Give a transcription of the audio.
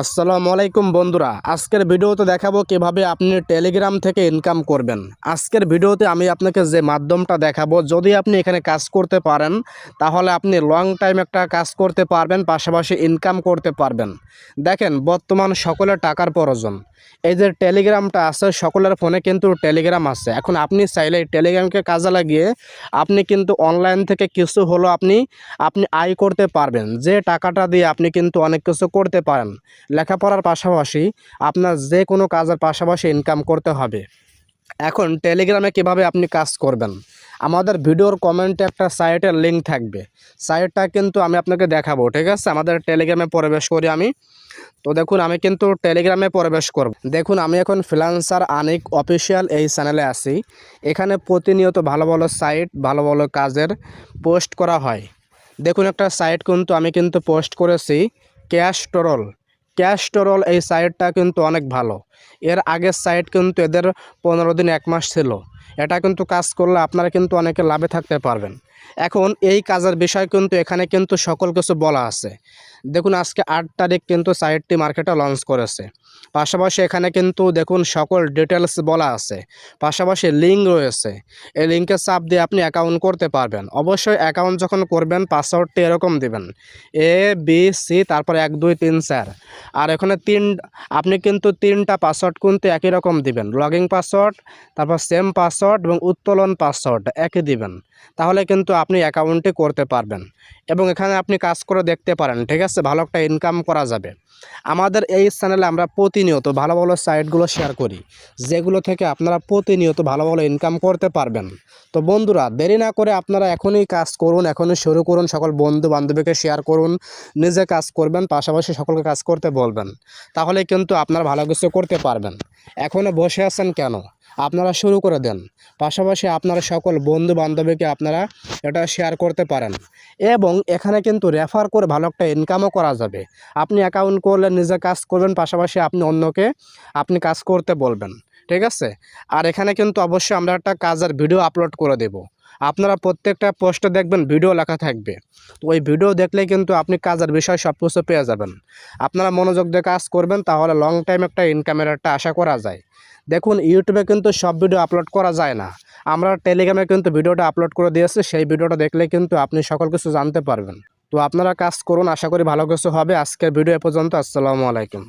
আসসালামু আলাইকুম বন্ধুরা। আজকের ভিডিওতে দেখাবো কীভাবে আপনি টেলিগ্রাম থেকে ইনকাম করবেন। আজকের ভিডিওতে আমি আপনাকে যে মাধ্যমটা দেখাবো, যদি আপনি এখানে কাজ করতে পারেন, তাহলে আপনি লং টাইম একটা কাজ করতে পারবেন, পাশাপাশি ইনকাম করতে পারবেন। দেখেন, বর্তমান সকলের টাকার প্রয়োজন। এই যে টেলিগ্রামটা আছে, সকলের ফোনে কিন্তু টেলিগ্রাম আছে। এখন আপনি চাইলে টেলিগ্রামকে কাজে লাগিয়ে আপনি কিন্তু অনলাইন থেকে কিছু হলো আপনি আপনি আয় করতে পারবেন। যে টাকাটা দিয়ে আপনি কিন্তু অনেক কিছু করতে পারেন। লেখাপড়ার পাশাপাশি আপনার যে কোনো কাজের পাশাপাশি ইনকাম করতে হবে। এখন টেলিগ্রামে কীভাবে আপনি কাজ করবেন? আমাদের ভিডিওর কমেন্টে একটা সাইটের লিঙ্ক থাকবে। সাইটটা কিন্তু আমি আপনাকে দেখাবো, ঠিক আছে? আমাদের টেলিগ্রামে প্রবেশ করি আমি। তো দেখুন, আমি কিন্তু টেলিগ্রামে প্রবেশ করব। দেখুন, আমি এখন ফ্রিলান্সার আনিক অফিসিয়াল এই চ্যানেলে আছি। এখানে প্রতিনিয়ত ভালো ভালো সাইট ভালো ভালো কাজের পোস্ট করা হয়। দেখুন, একটা সাইট কিন্তু আমি কিন্তু পোস্ট করেছি ক্যাশ টরল ক্যাশ টরল এই সাইটটা কিন্তু অনেক ভালো। এর আগের সাইট কিন্তু এদের পনেরো দিন এক মাস ছিল। এটা কিন্তু কাজ করলে আপনারা কিন্তু অনেকে লাভে থাকতে পারবেন। এখন এই কাজের বিষয় কিন্তু এখানে কিন্তু সকল কিছু বলা আছে। দেখুন, আজকে আট তারিখ কিন্তু সাইটটি মার্কেটে লঞ্চ করেছে। পাশাপাশি এখানে কিন্তু দেখুন, সকল ডিটেলস বলা আছে। পাশাপাশি লিঙ্ক রয়েছে। এই লিঙ্কে চাপ দিয়ে আপনি অ্যাকাউন্ট করতে পারবেন। অবশ্যই অ্যাকাউন্ট যখন করবেন পাসওয়ার্ডটি এরকম দিবেন। এ বি সি তারপর এক, দুই, তিন, চার। আর এখানে তিন, আপনি কিন্তু তিনটা পাসওয়ার্ড কিন্তু একই রকম দিবেন। লগিং পাসওয়ার্ড তারপর সেম পাসওয়ার্ড এবং উত্তোলন পাসওয়ার্ড একই দিবেন। তাহলে কিন্তু আপনি অ্যাকাউন্টটি করতে পারবেন। এবং এখানে আপনি কাজ করে দেখতে পারেন, ঠিক আছে? ভালো একটা ইনকাম করা যাবে। আমাদের এই চ্যানেলে আমরা প্রতিনিয়ত ভালো ভালো সাইটগুলো শেয়ার করি, যেগুলো থেকে আপনারা প্রতিনিয়ত ভালো ভালো ইনকাম করতে পারবেন। তো বন্ধুরা, দেরি না করে আপনারা এখনই কাজ করুন, এখনই শুরু করুন, সকল বন্ধু বান্ধবীকে শেয়ার করুন, নিজে কাজ করবেন, পাশাপাশি সকলকে কাজ করতে বলবেন। তাহলে কিন্তু আপনারা ভালো কিছু করতে পারবেন। এখনও বসে আছেন কেন? আপনারা শুরু করে দেন। পাশাপাশি আপনারা সকল বন্ধু বান্ধবীকে আপনারা এটা শেয়ার করতে পারেন। এবং এখানে কিন্তু রেফার করে ভালো একটা ইনকামও করা যাবে। আপনি অ্যাকাউন্ট করলে নিজে কাজ করবেন, পাশাপাশি আপনি অন্যকে আপনি কাজ করতে বলবেন। ঠিক আছে? আর এখানে কিন্তু অবশ্যই আমরা একটা কাজের ভিডিও আপলোড করে দেব। আপনারা প্রত্যেকটা পোস্টে দেখবেন ভিডিও লেখা থাকবে। তো ওই ভিডিও দেখলে কিন্তু আপনি কাজের বিষয় সব কিছু পেয়ে যাবেন। আপনারা মনোযোগ দিয়ে কাজ করবেন, তাহলে লং টাইম একটা ইনকামের একটা আশা করা যায়। দেখুন ইউটিউবে কিন্তু সব ভিডিও আপলোড করা যায় না। আমরা টেলিগ্রামে কিন্তু ভিডিওটা আপলোড করে দিয়েছি, সেই ভিডিওটা দেখলে কিন্তু আপনি সকল কিছু জানতে পারবেন। তো আপনারা কাজ করুন, আশা করি ভালো কিছু হবে। আজকের ভিডিও এ পর্যন্ত, আসসালামু আলাইকুম।